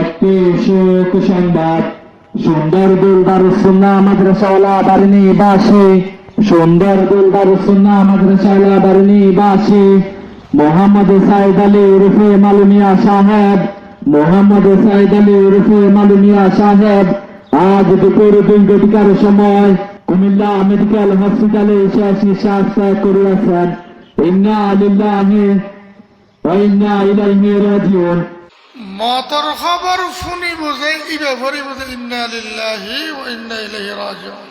একটি সুখ সংবাদ। সুন্দর দিলদার সুন্না মাদ্রাসাওয়ালা বারিনী বাসী। সুন্দর দিলদার সুন্না মাদ্রাসাওয়ালা বারিনী বাসী। মোহাম্মদ সাইদ আলী উরফে মালুমিয়া সাহেব। মোহাম্মদ সাইদ আলী উরফে মালুমিয়া সাহেব। আজ দুপুর দুই ঘটিকার সময় কুমিল্লা মেডিকেল হসপিটালে শেষ নিঃশ্বাস ত্যাগ করিয়াছেন। ইন্না আলিল্লাহি ওয়া ইন্না ইলাইহি রাজিউন। মতর খবর শুনি বুঝে ইবে ভরি বুঝে ইন্না লিল্লাহি ও ইন্না ইলাইহি রাজিউন।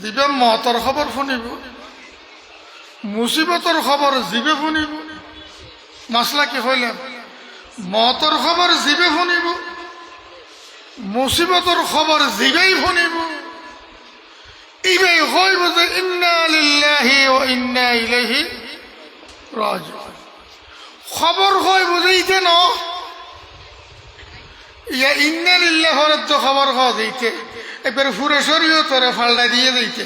দিবে মতর খবর শুনিব, মুসিবতর খবর জিবে শুনিব, মাসলা কি হইলেন মতর খবর জিবে শুনিব, মুসিবতর খবর জিবেই শুনিব ইবে হইব যে, ইন্না লিল্লাহি ও ইন্না ইলাইহি রাজিউন। খবর হয় বুঝাইতে ন? ইয়া ইন্নালিল্লাহর তো খবর খাওয়া দিতে। এবার ফুরে সরিয়ে তোরে ফাল্টা দিয়ে দিতে।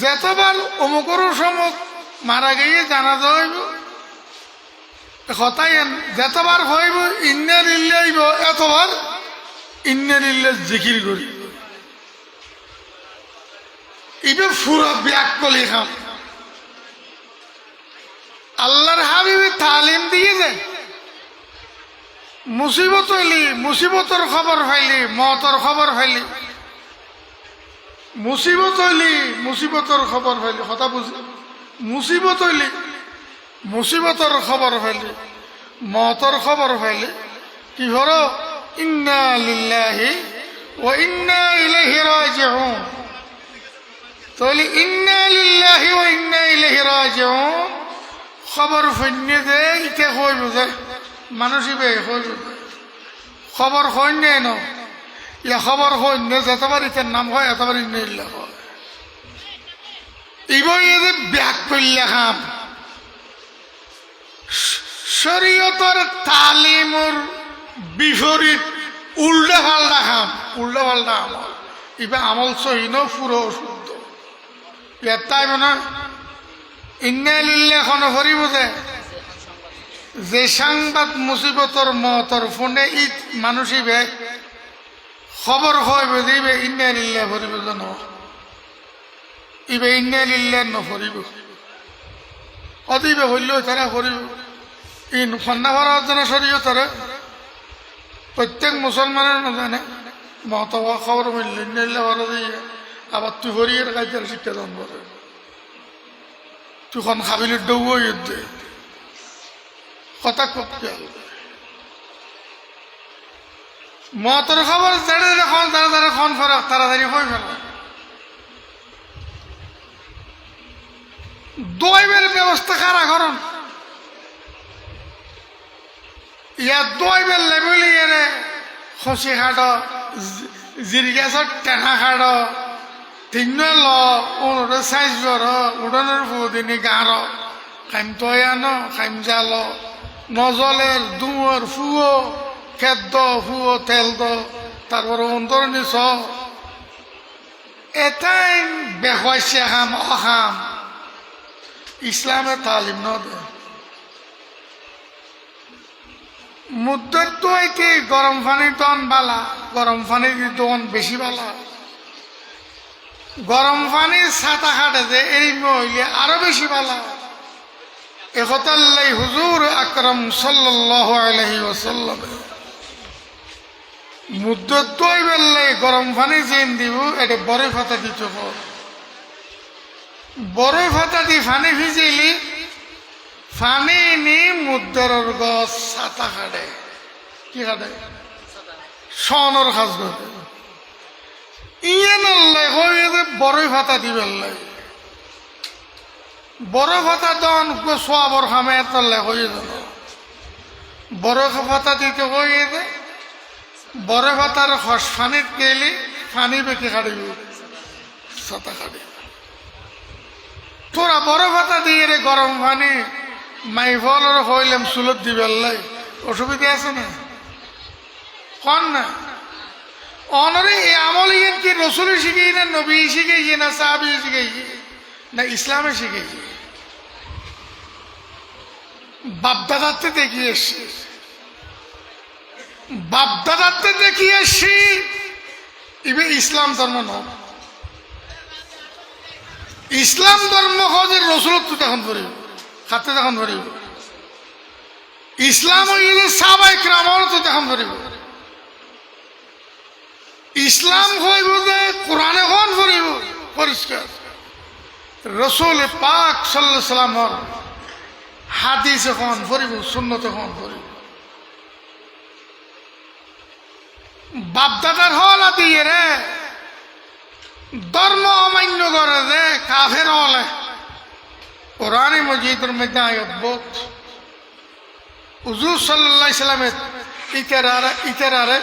যেতবার অমুকর সমক মারা গিয়ে জানা যাইব কথাই যেতবার হইব ইন্নালিল্লাইব এতবার ইন্নালিল্লাহ জিকির করিব। ইবে ফুরা ব্যাক কলি খাম আল্লাহর হাবিবি তালিম দিয়ে যায় মুসিবত হইলি, মুসিবতর খবর ফাইলি মতর খবর ফাইলি মুসিবত হইলি, মুসিবতর খবর ফাইলি কথা বুঝি। মুসিবত হইলি, মুসিবতর খবর ফাইলি মতর খবর ফাইলি কি হর ইন্না লিল্লাহি ও ইন্না ইলাইহি রাজিউন। তাহলে ইন্না লিল্লাহি ও ইন্না ইলাইহি রাজিউন। খবর ফন্যে যে ইতে কই বুঝে মানুষই বে কই বুঝে খবর সৈন্যে ন? ইয়া খবর সৈন্য যতবার ইতের নাম হয় এতবার ইন্য ইল্লা হয়। ইবই যে ব্যাগ করলে খাম শরীয়তর তালিমর বিপরীত উল্টা পাল্টা খাম উল্টা পাল্টা আমল। ইবা আমল সহিন পুরো অশুদ্ধ। তাই মানে ইন্নালিল্লে এখন ভরিব যে যে সাংবাদ মুসিবতর মতর ফোনে ই মানুষই বে খবর হয় বুঝিবে ইন্নালিল্লে ভরিব যেন ইবে ইন্নালিল্লে নভরিব অদিবে হইলেও তারা ভরিব ই ফন্না ভরার জন্য সরিয়ে তারা প্রত্যেক মুসলমানের নাজানে মত খবর মিললে। ইন্নালিল্লে ভরা দিয়ে। আবার তুই হরিয়ে কাজের শিক্ষা দান করে তখন খাবিলের ডৌ দে কথা করতে মতর খবর যারা যখন তারা তারা খন ফেরক তাড়াতাড়ি হয়ে ফেল দইবের ব্যবস্থা কারা করন? ইয়া দইবের লেবেলি এনে খসি খাট জিরগাছর টেনা খাট তিন ল উনুরে সাইজ বর উড়নের ফুদিনি গাঁর খাইম তয়ান খাইম জাল নজলের দুয়ার ফুয়ো খেদ্দ ফুয়ো তেল দ তারপরে অন্তর নিছ এটাই বেহয়সে খাম অখাম ইসলামে তালিম ন দে মুদ্দের তো গরম পানি দন বালা গরম পানি দন বেশি বালা গরম পানির ছাতা খাটে যে, এই মহিলে আরও বেশি ভালো। একতাল্লাই হুজুর আকরম সাল্লাহ আলহি ওসাল্লাম তৈ বেললাই গরম পানি চেন দিব, এটা বড় ফাতা দিতে বড় ফাতা দি ফানি ভিজিলি ফানি নি মুদ্রার গছ ছাতা খাটে কি খাটে সনর খাস করে ইয়ে বড়ই ভাতা দিবেন লাই বড় ভাতা দন সোয়াবর যেন বড় ভাতা দিতে হয়ে বড় ভাতার হস গেলে, ফানি বেঁকে কাটিবি ছাতা কাটি তোরা বড় ভাতা দিয়ে রে গরম পানি মাই ফলর হইলাম চুলত দিবেন লাই অসুবিধা আছে না? কন না? অনরে এই আমল ইয়েন কি রসুল শিখেই না নবী শিখেছি না সাহাবি শিখেছি না ইসলামে শিখেছি বাপদাদাতে দেখিয়ে এসছি। বাপদাদাতে দেখি এসছি, ইবে ইসলাম ধর্ম নয়। ইসলাম ধর্ম হজের রসুলত্ব তখন ধরিব খাতে তখন ধরিব ইসলাম সাবাই ক্রামর তো তখন ধরিব ইসলাম হইব যে কোরআনে হন পরিষ্কার। রসুল পাক সাল্লাহ সাল্লামর হাদিসে হন ধরিব শূন্যতে হন ধরিব বাপদাদার হল দিয়ে রে, ধর্ম অমান্য করে দে কাফের হলে। কোরআনে মজিদের মধ্যে আয়ত হুজুর সাল্লাহ সাল্লামের ইতারারে ইতারারে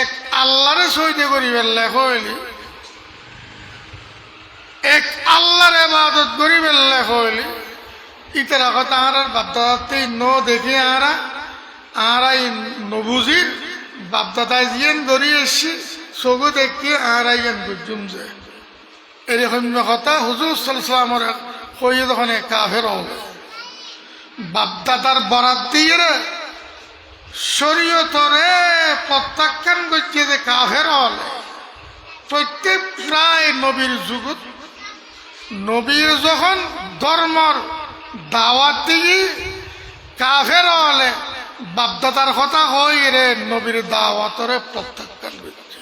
এক আল্লাহরে সইতে লেখ হইলি এক আল্লাহর এবাদত করিবেন লেখ হইলি ইতারা কথা আর বাপদাদাতে ন দেখি আরা আরা নবুজির বাপদাদাই জিয়েন ধরি এসছি, চকু দেখি আরা ইয়ান বুঝুম যে। এরকম কথা হুজুর সাল্লামের কইয়ে তখন কাফের হবে। বাপদাদার বরাত দিয়ে শরীয়তরে প্রত্যাখ্যান করছে যে কাফের হলে। প্রত্যেক প্রায় নবীর যুগত, নবীর যখন ধর্মর দাওয়াত দিয়ে কাফের হলে বাপদাদার কথা হই রে, নবীর দাওয়াতরে প্রত্যাখ্যান করছে।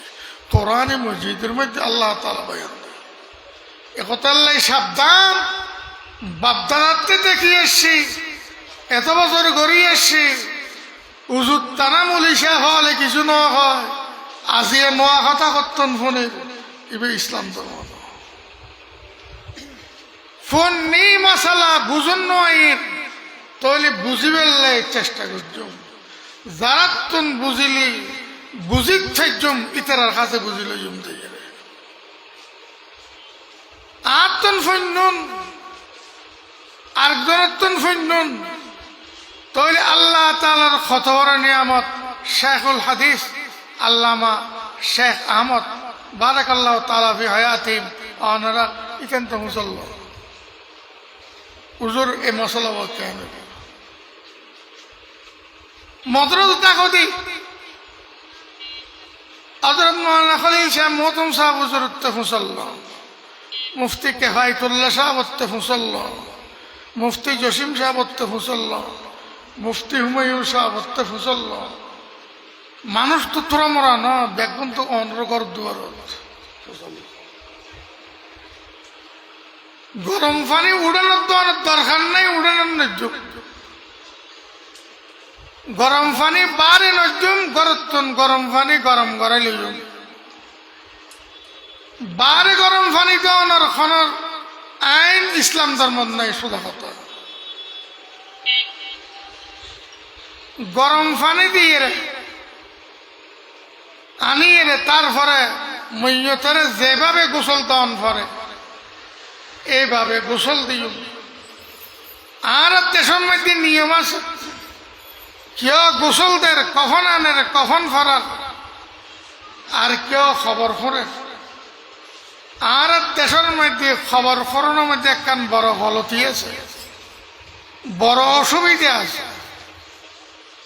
কোরআনে মসজিদের মধ্যে আল্লাহ তালা বয়ান একতাল্লাই সাবধান বাপদাদাতে দেখি এসছি, এত বছর গড়ি এসছি উজুত টানা মলিশা হলে কিছু ন হয় আজি নোয়া কথা কর্তন ফোনে। এবার ইসলাম ধর্ম। ফোন নেই মশালা বুঝুন নয় তাহলে বুঝিবেল চেষ্টা করছুম যারা তুন বুঝিলি বুঝিত থাকছুম ইতারার কাছে বুঝিল জুম আর তুন ফন্যন আরেকজনের তুন ফন্যন তাহলে আল্লাহ তালার খতবর নিয়ামত শেখুল হাদিস, আল্লামা শেখ আহমদ বারাক আল্লাহ তালাফি হায়াতিম অনারা ইখান তো মুসল্ল। উজুর এ মশলা বলতে হবে মুফতি কেফায়তুল্লাহ সাহেব ফুসল্ল মুফতি জসিম মুফতি হুমায়ুন সাহেব উত্তে ফুসল্ল মানুষ তো তোরা মরা না বেগুন তো অনরকর দুয়ারত। গরম পানি উড়ানোর দেওয়ার দরকার নাই, উড়ানোর নজ্জুম গরম পানি বারে নজ্জুম গরতন গরম পানি গরম করে লইজুম। বারে গরম পানি দেওয়ানোর খনর আইন ইসলাম ধর্ম নাই সুদা কথা। গরম পানি দিয়ে রে আনিয়ে রে তারপরে মৈয়তরে যেভাবে গোসল দন করে এইভাবে গোসল দিও। আর দেশের মধ্যে নিয়ম আছে, কেউ গোসলদের কখন আনের কখন ফরার আর কেউ খবর ফরে আর দেশের মধ্যে খবর ফরানোর মধ্যে একখান বড় গলতি আছে, বড় অসুবিধা আছে।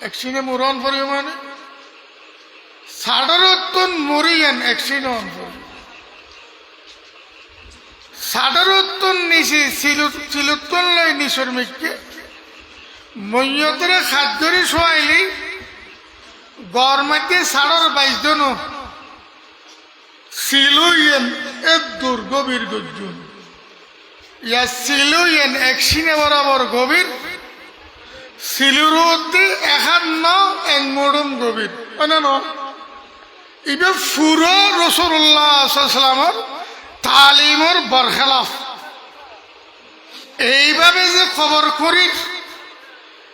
ফরিব এক সিনে মুরন ফরিব মানে? সাড়ারতন মরিয়েন এক সিনে অন ফরিব সাধারণ নিশি সিলুত্তন লই নিশর মিককে মৈয়তরে খাদ্যরে শোয়াইলি গরমাতে সাড়র বাইশ জন সিলুইয়েন এক দূর গভীর গর্জুন ইয়া সিলুইয়েন এক সিনে বরাবর গভীর সিলুরতে একান্ন এক মরুম গভীর। মানে ন? ইবে ফুরো রসুল্লাহ সাল্লামর তালিমর বরখেলাফ। এইভাবে যে খবর করি,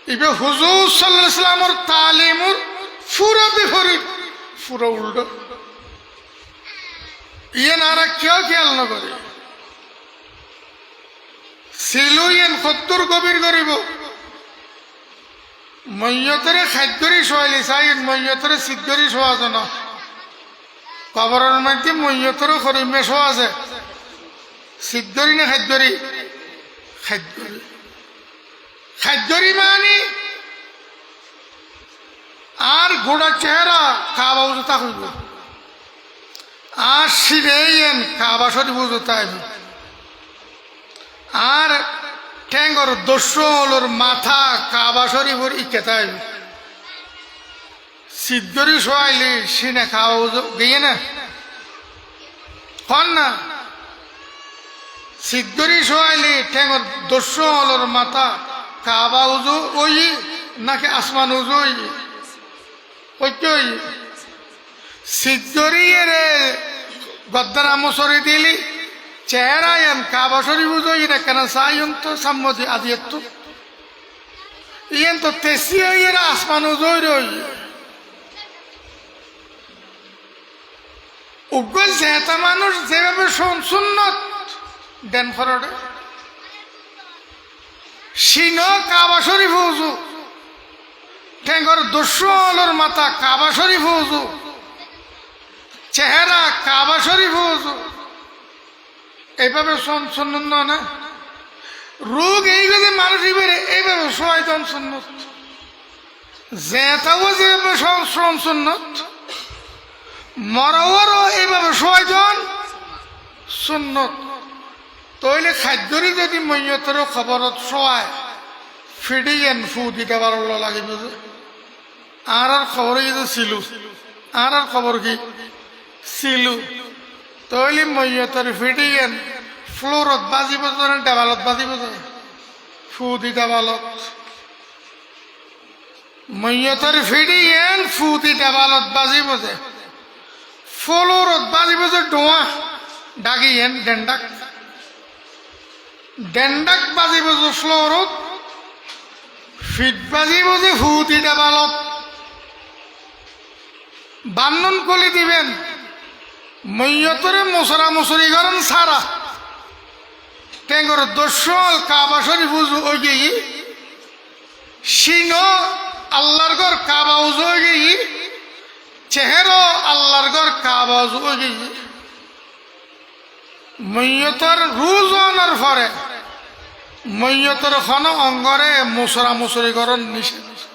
ইবে হুজুর সাল্লাহ ইসলামর তালিমুর ফুরা বিপরীত। ফুরা উল্টো। ইয়ে নারা কেউ খেয়াল নকরে সিলু ইয়েন সত্তর গভীর করিব। মৈয়তরে খাদ্যরি শোয়াইলি চাই মৈয়তরে সিদ্ধরি শোয়া জানো কবরের মধ্যে মৈয়তরে খরিমে শোয়া আছে। সিদ্ধরি না খাদ্যরি? খাদ্যরি। খাদ্যরি মানে? আর ঘোড়া চেহারা কাবা উজুতা হইব। আর সিরেইয়েন কাবা শরীফ উজুতা হইব। আর ঠ্যাঙ্গর দস্যলোর মাথা কাবা শরীফর ইকেতা হইব সিদ্ধরি শোয়াইলি সিনে খাওয়া গিয়ে না। কন না। সিদ্ধরি শোয়াইলি ঠ্যাঙ্গর দস্যলোর মাথা কাবা উজু ওই নাকি আসমান উজু ওই। ওই সিদ্ধরিয়ে গদ্দারা মশরি দিলি চেহারা এম কাবা শরীফ উজু না কেন সাইন তো সম্মতি আদিয়ে তো ইয়েন তো তেসি ইয়েরা আসমান উজু রই। উগ্র জেতা মানুষ যেভাবে সুন্নত, দেন ফরডে। সিন কাবা শরীফ উজু, ঠেঙ্গর দস্যুর মাথা কাবা শরীফ উজু, চেহারা কাবা শরীফ উজু। এইভাবে শুনুন না। রোগ এইভাবে মানুষ এবারে এইভাবে সহায়তন সুন্নত জেতাও যেভাবে শ্রম সুন্নত মরওয়ারও এইভাবে সহায়তন সুন্নত তইলে খাদ্যরই যদি মৈয়তের খবরত শোয়ায় ফিডিয়েন ফু দিতে পারল লাগিব যে। আর আর খবর যদি ছিল আর আর খবর কি? ছিল তইলে মৈয়তের ফিডিয়েন ফ্লোরত বাজিব না দেৱালত বাজিব যে ফু দি দেৱালত মৈয়তের ফিডিয়েন ফু দি দেৱালত বাজিব যে ফ্লোরত বাজিব যে ডোয়া ডাগিয়েন ডেন্ডাক। ডেন্ডাক বাজিব যে ফ্লোরত, ফিট বাজিব যে ফুটি ডাবালত। বান্নন কলি দিবেন মৈয়তরে মশরা মশরি করেন সারা। টেঙ্গর দোষল কাবা শরীফ ওই গিয়ে সিংহ আল্লাহর ঘর কাবা উজু ওই গিয়ে চেহেরো আল্লাহর ঘর কাবা উজু ওই গিয়ে মৈয়তর রুজ অনার ফরে। মৈয়তর অঙ্গরে মুসরা মুসরি করন নিষেধ।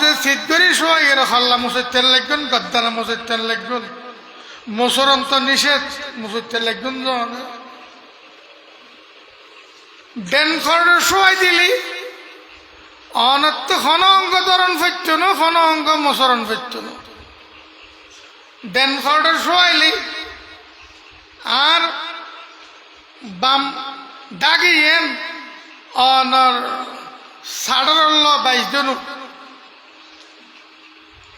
যে সিদ্ধরি শোয়া এর খাল্লা মুসের তেল লাগবেন গদ্দানা মুসের তেল লাগবেন। মুসরন তো নিষেধ, মুসের তেল লাগবেন ডেন খরডের শোয়াই দিলি অনত্য খন অঙ্গ ধরন ফেরত না খন অঙ্গ মুসরণ ফেরত না। ডেন খরডের শোয়াইলি আর বাম ডাগিয়েন অনর সাড়ল বাইশ জন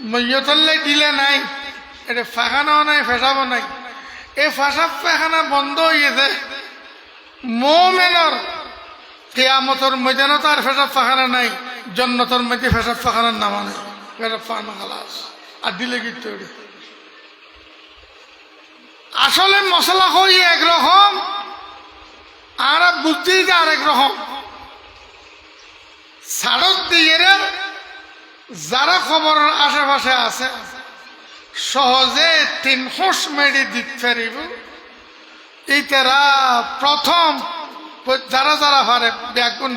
মৈয়তরলে ডিলে নাই এটা ফাঁকানাও নাই ফেসাবো নাই। এই ফাঁসা ফাঁকানা বন্ধ হয়েছে মোমেনর কেয়ামতর ময়দানত আর ফেসাব ফাঁকানা নাই জন্নতর মধ্যে ফেসাব ফাঁকানার নামা নেই ফেসাব ফাঁকানা খালাস আর ডিলে গিয়ে আসলে মশলা হই একরকম আর বুদ্ধি আরেক রকম সাড়ক দিয়ে যারা খবরের আশেপাশে আছে, সহজে তিন হোস মেডি দিতে পারিব। প্রথম যারা যারা পারে ব্যাগুন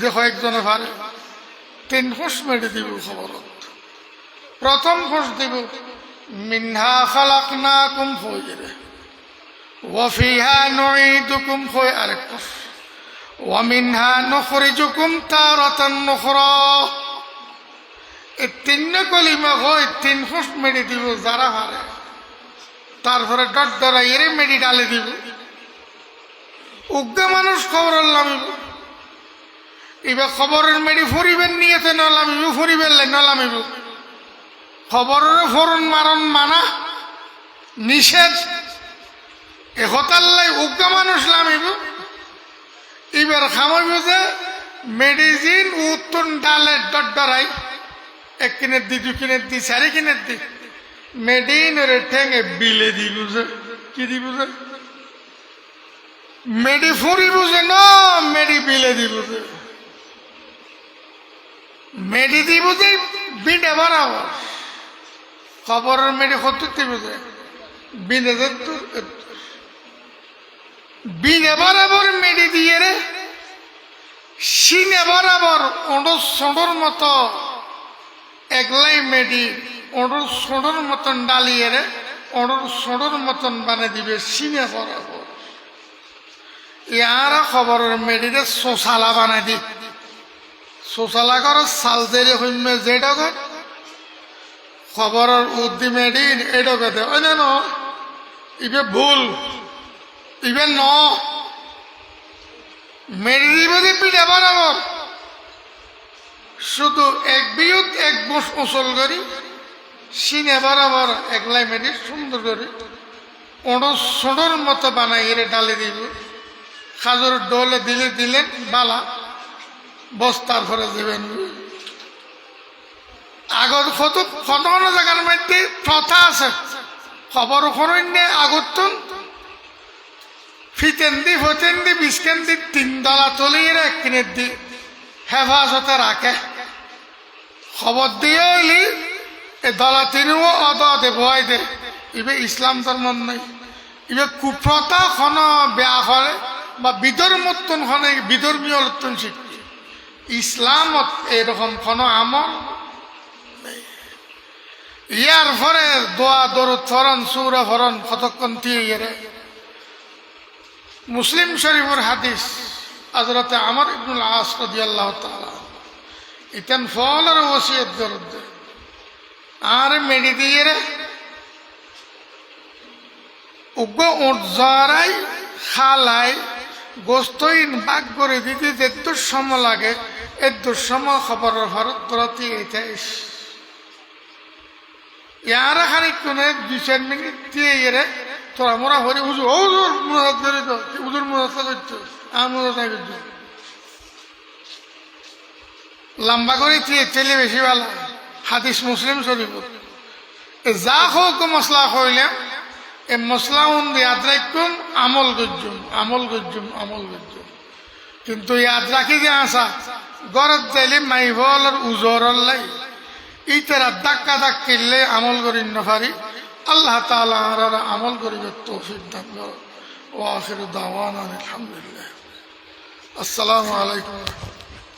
যে কয়েকজনে পারে তিন হোস মেডি দিব খবরত প্রথম হোস দিব, মিনহা খালাক না কুম হয়ে ওফিহা নঈদুকুম হয়ে আরেক ওয়ামিনহা নখরিজুকুম তারাতান নখরা। এই তিন কলিমা হয়, তিন ফুস মেডি দিব, যারা হারে। তারপরে ডট ডরাই এরে মেডি ডালে দিব। উগ্র মানুষ খবর নামিব। এবার খবরের মেডি ফুরিবেন নিয়েতে নলামিব ফুরিবেন নলামিব খবরের ফরন মারণ মানা, নিষেধ। এহতাল্লাই উগ্র মানুষ লামিব এবার খামাইব যে, মেডিসিন উত্তর ডালে ডট ডরাই এক কিনের দি দু কিনের দি চারি কিনের দি। মেডিন রে ঠেঙে বিলে দি বুঝে কি দি বুঝে মেডি ফুরি বুঝে ন, মেডি বিলে দি বুঝে মেডি দি বুঝে বিডে বরাবর খবরের মেডি সত্তর দি বুঝে বিনে বিনে বরাবর মেডি দিয়ে রে সিনে বরাবর ওঁড়ো সোঁড়োর মতো। একলাই মেডি ওঁড়োর সোঁড়োর মতন ডালিয়ে রে ওঁড়োর সোঁড়োর মতন বানিয়ে দিবে সিনে বরাবর। ইয়ারা খবরের মেডিরে শোষালা বানাই দি। শোষালা কর সাল জেরে হইমে যেটা কর খবরের উদ্দি মেডিন এডকে দে ওই ন ইবে ভুল, ইবে ন। মেরে দিবে যে পিঠে বানাবর শুধু এক বিয়ুত, এক বস ওসল করি সিনে বরাবর একলাই মেডি সুন্দর করে। ওড়ো সোড়োর মতো বানাই এরে ডালে দিব। খাজুর ডোলে দিলে দিলেন বালা বস্তার ঘরে দেবেন আগত কত কত কোনো জায়গার মধ্যে প্রথা আছে। খবর খরণ্যে আগতুন। ফিতেন দি ফতেন দি বিস্কেন দি তিন দলা তলিয়ে এক কিনে দি হেফাজতে রাখে। খবর দিয়ে হইলি এ দলা তিনিও অদে ভয় দে। ইবে ইসলাম ধর্ম নাই। ইবে কুপ্রতা খন বেয়া করে বা বিদর মতন খনে বিধর্মীয় লতন শিখছে ইসলামত এরকম খন আমল। ইয়ার পরে দোয়া দরুদ ফরন সুরা ফরন কতক্ষণ ইয়ে মুসলিম শরীফের হাদিস হজরতে আমার ইবনুল আস তাআলা। ইতেন আর মেডি দিয়ে রে উগ্র উঠ জরাই খালাই গোস্তইন বাগ করে দিতে যেত সময় লাগে এত সময় খবরের ভারত প্রতি এটাইস ইয়ারা খানিকক্ষণে দুই চার মিনিট দিয়ে এরে তোরা মোরা হরি হুজুর ও হুজুর মুরাদ ধরে তো হুজুর মুরাদ করছ আর মুরাদ করছ লম্বা করে দিয়ে তেলে বেশি ভালো হাদিস মুসলিম শরীফ যা হোক মশলা হইলাম এ মশলা উন ইয়াদ রাখুন আমল গজ্জুম আমল গজ্জুম আমল গজ্জুম কিন্তু ইয়াদ রাখি যে আসা গরত যাইলে মাইভল আর উজর লাই ইতারা ধাক্কা ধাক কিনলে আমল করি নফারি আল্লাহ তালা আমল করিবে তৌফিক দান করো ও আখির দাওয়ান আলহামদুলিল্লাহ। আসসালামু আলাইকুম।